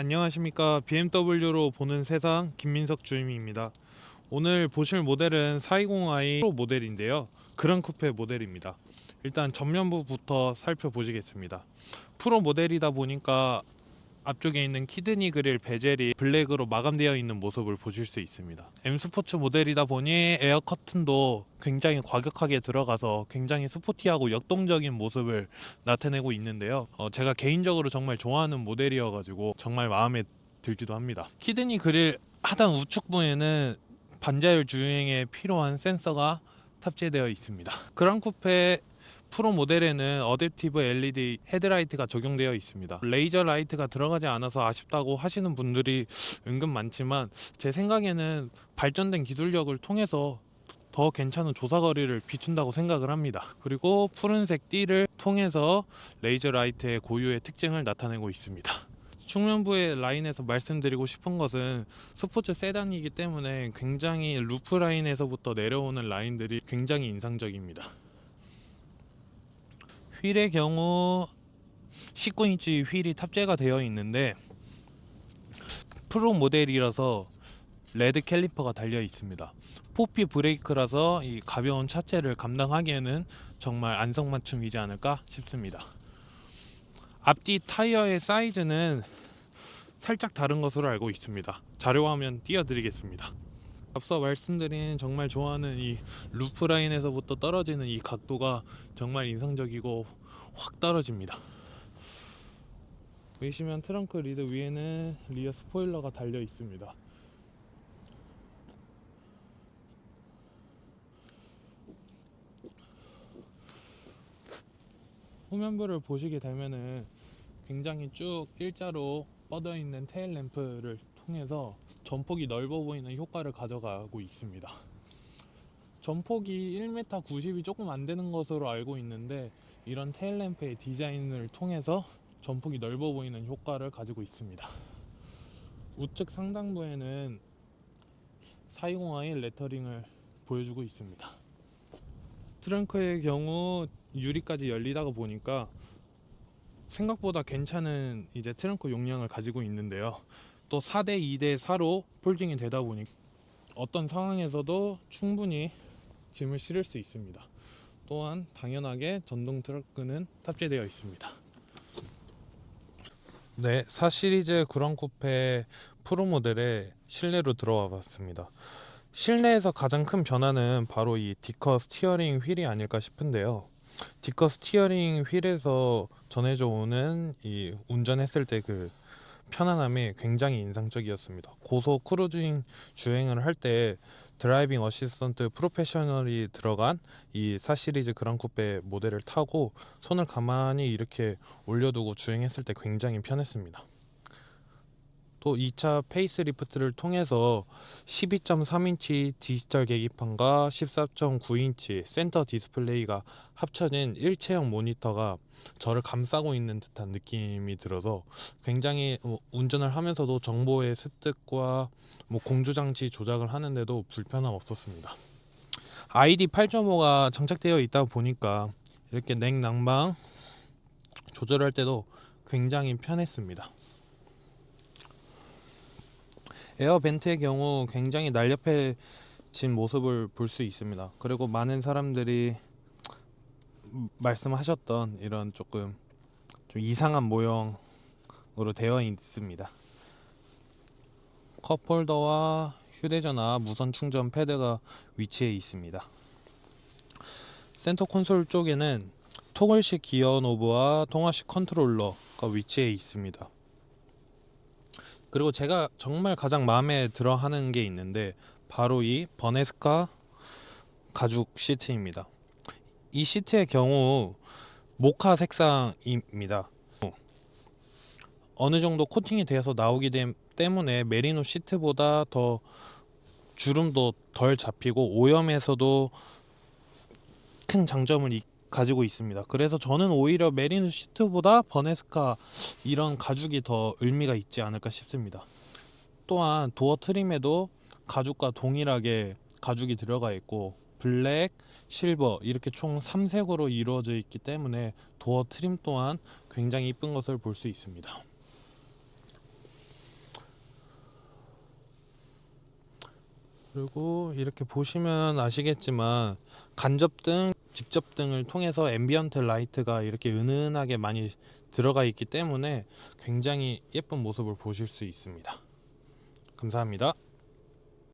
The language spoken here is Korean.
안녕하십니까 BMW로 보는 세상 김민석 주임입니다. 오늘 보실 모델은 420i 프로 모델인데요. 그랑 쿠페 모델입니다. 일단 전면부부터 살펴보시겠습니다. 프로 모델이다 보니까 앞쪽에 있는 키드니 그릴 베젤이 블랙으로 마감되어 있는 모습을 보실 수 있습니다. M 스포츠 모델이다 보니 에어 커튼도 굉장히 과격하게 들어가서 굉장히 스포티하고 역동적인 모습을 나타내고 있는데요. 어, 제가 개인적으로 정말 좋아하는 모델이어가지고 정말 마음에 들기도 합니다. 키드니 그릴 하단 우측 부에는 반자율 주행에 필요한 센서가 탑재되어 있습니다. 그랑 쿠페 프로 모델에는 어댑티브 LED 헤드라이트가 적용되어 있습니다. 레이저 라이트가 들어가지 않아서 아쉽다고 하시는 분들이 은근 많지만 제 생각에는 발전된 기술력을 통해서 더 괜찮은 조사거리를 비춘다고 생각을 합니다. 그리고 푸른색 띠를 통해서 레이저 라이트의 고유의 특징을 나타내고 있습니다. 측면부의 라인에서 말씀드리고 싶은 것은 스포츠 세단이기 때문에 굉장히 루프 라인에서부터 내려오는 라인들이 굉장히 인상적입니다. 휠의 경우 19인치 휠이 탑재가 되어 있는데 프로 모델이라서 레드 캘리퍼가 달려 있습니다. 포피 브레이크라서 이 가벼운 차체를 감당하기에는 정말 안성맞춤이지 않을까 싶습니다. 앞뒤 타이어의 사이즈는 살짝 다른 것으로 알고 있습니다. 자료화면 띄워드리겠습니다. 앞서 말씀드린 정말 좋아하는 이 루프 라인에서부터 떨어지는 이 각도가 정말 인상적이고 확 떨어집니다. 보이시면 트렁크 리드 위에는 리어 스포일러가 달려 있습니다. 후면부를 보시게 되면은 굉장히 쭉 일자로 뻗어 있는 테일 램프를 통해서 전폭이 넓어 보이는 효과를 가져가고 있습니다. 전폭이 1m 90이 조금 안 되는 것으로 알고 있는데 이런 테일 램프의 디자인을 통해서 전폭이 넓어 보이는 효과를 가지고 있습니다. 우측 상단부에는 420i 레터링을 보여주고 있습니다. 트렁크의 경우 유리까지 열리다가 보니까 생각보다 괜찮은 이제 트렁크 용량을 가지고 있는데요. 또 4대 2대 4로 폴딩이 되다 보니 어떤 상황에서도 충분히 짐을 실을 수 있습니다. 또한 당연하게 전동 트렁크는 탑재되어 있습니다. 네, 4 시리즈 그랑 쿠페 프로 모델의 실내로 들어와 봤습니다. 실내에서 가장 큰 변화는 바로 이 디커 스티어링 휠이 아닐까 싶은데요. 디커 스티어링 휠에서 전해져 오는 이 운전했을 때 그 편안함이 굉장히 인상적이었습니다. 고속 크루징 주행을 할 때 드라이빙 어시스턴트 프로페셔널이 들어간 이 4 시리즈 그랑 쿠페 모델을 타고 손을 가만히 이렇게 올려두고 주행했을 때 굉장히 편했습니다. 또 2차 페이스리프트를 통해서 12.3인치 디지털 계기판과 14.9인치 센터 디스플레이가 합쳐진 일체형 모니터가 저를 감싸고 있는 듯한 느낌이 들어서 굉장히 어, 운전을 하면서도 정보의 습득과 뭐 공조장치 조작을 하는데도 불편함 없었습니다. ID 8.5가 장착되어 있다 보니까 이렇게 냉난방 조절할 때도 굉장히 편했습니다. 에어 벤트의 경우 굉장히 날렵해진 모습을 볼 수 있습니다. 그리고 많은 사람들이 말씀하셨던 이런 조금 좀 이상한 모형으로 되어 있습니다. 컵홀더와 휴대전화 무선 충전 패드가 위치해 있습니다. 센터 콘솔 쪽에는 토글식 기어 노브와 통화식 컨트롤러가 위치해 있습니다. 그리고 제가 정말 가장 마음에 들어 하는 게 있는데 바로 이 버네스카 가죽 시트입니다. 이 시트의 경우 모카 색상입니다. 어느 정도 코팅이 되어서 나오기 때문에 메리노 시트보다 더 주름도 덜 잡히고 오염에서도 큰 장점을 이- 가지고 있습니다. 그래서 저는 오히려 메리노 시트보다 버네스카 이런 가죽이 더 의미가 있지 않을까 싶습니다. 또한 도어 트림에도 가죽과 동일하게 가죽이 들어가 있고 블랙, 실버 이렇게 총 3색으로 이루어져 있기 때문에 도어 트림 또한 굉장히 이쁜 것을 볼 수 있습니다. 그리고 이렇게 보시면 아시겠지만 간접등 직접 등을 통해서 앰비언트 라이트가 이렇게 은은하게 많이 들어가 있기 때문에 굉장히 예쁜 모습을 보실 수 있습니다. 감사합니다.